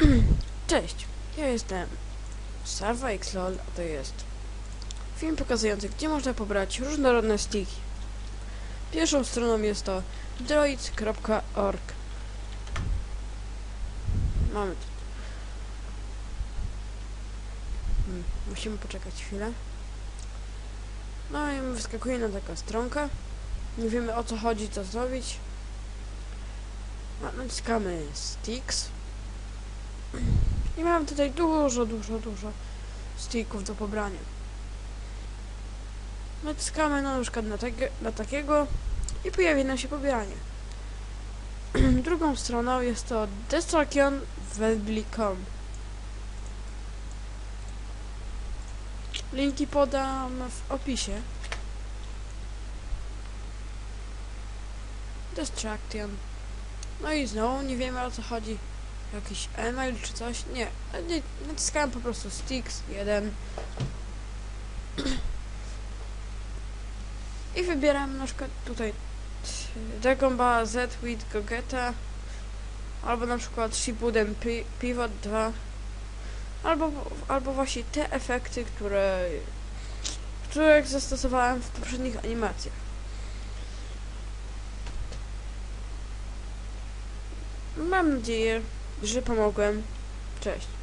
Cześć, ja jestem Sarva Xlol, a to jest film pokazujący, gdzie można pobrać różnorodne stiki. Pierwszą stroną jest to droid.org. Mamy to. Hmm, musimy poczekać chwilę. No i wyskakuje na taka stronka. Nie wiemy o co chodzi, co zrobić. No, Naciskamy Sticks. I mam tutaj dużo, dużo, dużo sticków do pobrania. Naciskamy na przykład na, na takiego i pojawi nam się pobieranie. Drugą stroną jest to destruction.webli.com Linki podam w opisie. Destruction. No i znowu nie wiemy o co chodzi jakiś email czy coś. Nie, naciskałem po prostu sticks 1 i wybieram na przykład tutaj Dagomba Z with Gogeta albo na przykład Shippuden Pi- Pivot 2 albo, albo właśnie te efekty, które których zastosowałem w poprzednich animacjach. Mam nadzieję, że pomogłem. Cześć.